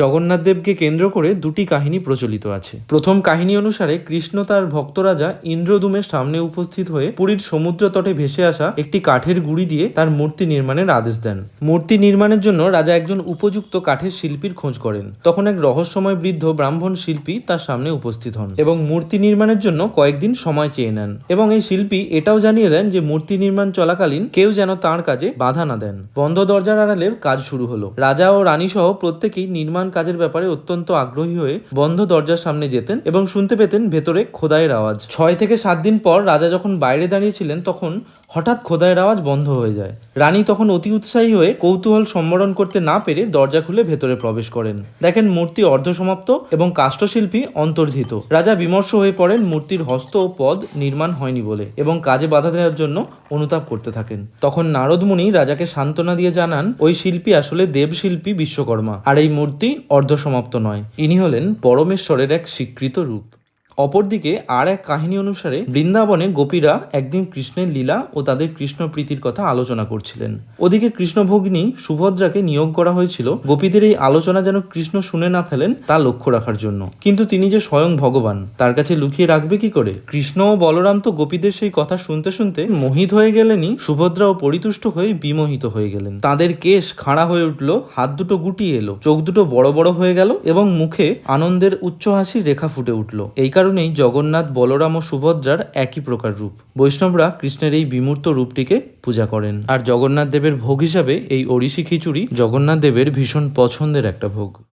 জগন্নাথ দেবকে কেন্দ্র করে দুটি কাহিনী প্রচলিত আছে। প্রথম কাহিনী অনুসারে কৃষ্ণ তার ভক্ত রাজা ইন্দ্রদুমের সামনে উপস্থিত হয়ে পুরীর সমুদ্র তটে ভেসে আসা একটি কাঠের গুড়ি দিয়ে তার মূর্তি নির্মাণের আদেশ দেন। মূর্তি নির্মাণের জন্য রাজা একজন উপযুক্ত কাঠের শিল্পীর খোঁজ করেন। তখন এক রহস্যময় বৃদ্ধ ব্রাহ্মণ শিল্পী তার সামনে উপস্থিত হন এবং মূর্তি নির্মাণের জন্য কয়েকদিন সময় চেয়ে নেন এবং এই শিল্পী এটাও জানিয়ে দেন যে মূর্তি নির্মাণ চলাকালীন কেউ যেন তার কাজে বাধা না দেন। বন্ধ দরজার আড়ালে কাজ শুরু হলো। রাজা ও রানী সহ প্রত্যেকেই নির্মাণ কাজের ব্যাপারে অত্যন্ত আগ্রহী হয়ে বন্ধ দরজার সামনে যেতেন এবং শুনতে পেতেন ভেতরে খোদাইয়ের আওয়াজ। ছয় থেকে সাত দিন পর রাজা যখন বাইরে দাঁড়িয়েছিলেন, তখন হঠাৎ খোদাইয়ের আওয়াজ বন্ধ হয়ে যায়। রানী তখন অতি উৎসাহী হয়ে কৌতূহল সম্বরণ করতে না পেরে দরজা খুলে ভেতরে প্রবেশ করেন। দেখেন মূর্তি অর্ধসমাপ্ত এবং কাষ্ঠশিল্পী অন্তর্ধিত। রাজা বিমর্ষ হয়ে পড়েন মূর্তির হস্ত ও পদ নির্মাণ হয়নি বলে এবং কাজে বাধা দেওয়ার জন্য অনুতাপ করতে থাকেন। তখন নারদ মুনি রাজাকে সান্ত্বনা দিয়ে জানান, ওই শিল্পী আসলে দেবশিল্পী বিশ্বকর্মা। আর এই মূর্তি অর্ধসমাপ্ত নয়। ইনি হলেন পরমেশ্বরের এক স্বীকৃত রূপ। অপরদিকে আর এক কাহিনী অনুসারে বৃন্দাবনে গোপীরা একদিন কৃষ্ণের লীলা ও তাদের কৃষ্ণ প্রীতির কথা আলোচনা করছিলেন। ওদিকে কৃষ্ণভগিনী সুভদ্রাকে নিয়োগ করা হয়েছিল গোপীদের এই আলোচনা যেন কৃষ্ণ শুনে না ফেলেন তা লক্ষ্য রাখার জন্য। কিন্তু তিনি যে স্বয়ং ভগবান, তার কাছে লুকিয়ে রাখবে কি করে? কৃষ্ণ ও বলরাম তো গোপীদের সেই কথা শুনতে শুনতে মোহিত হয়ে গেলেনই, সুভদ্রা ও পরিতুষ্ট হয়ে বিমোহিত হয়ে গেলেন। তাদের কেশ খাড়া হয়ে উঠল, হাত দুটো গুটিয়ে এলো, চোখ দুটো বড় বড় হয়ে গেল এবং মুখে আনন্দের উচ্চ হাসির রেখা ফুটে উঠল। এই কারণেই জগন্নাথ, বলরাম ও সুভদ্রার একই প্রকার রূপ। বৈষ্ণবরা কৃষ্ণের এই বিমূর্ত রূপটিকে পূজা করেন। আর জগন্নাথ দেবের ভোগ হিসাবে এই ওড়িশি খিচুড়ি জগন্নাথ দেবের ভীষণ পছন্দের একটা ভোগ।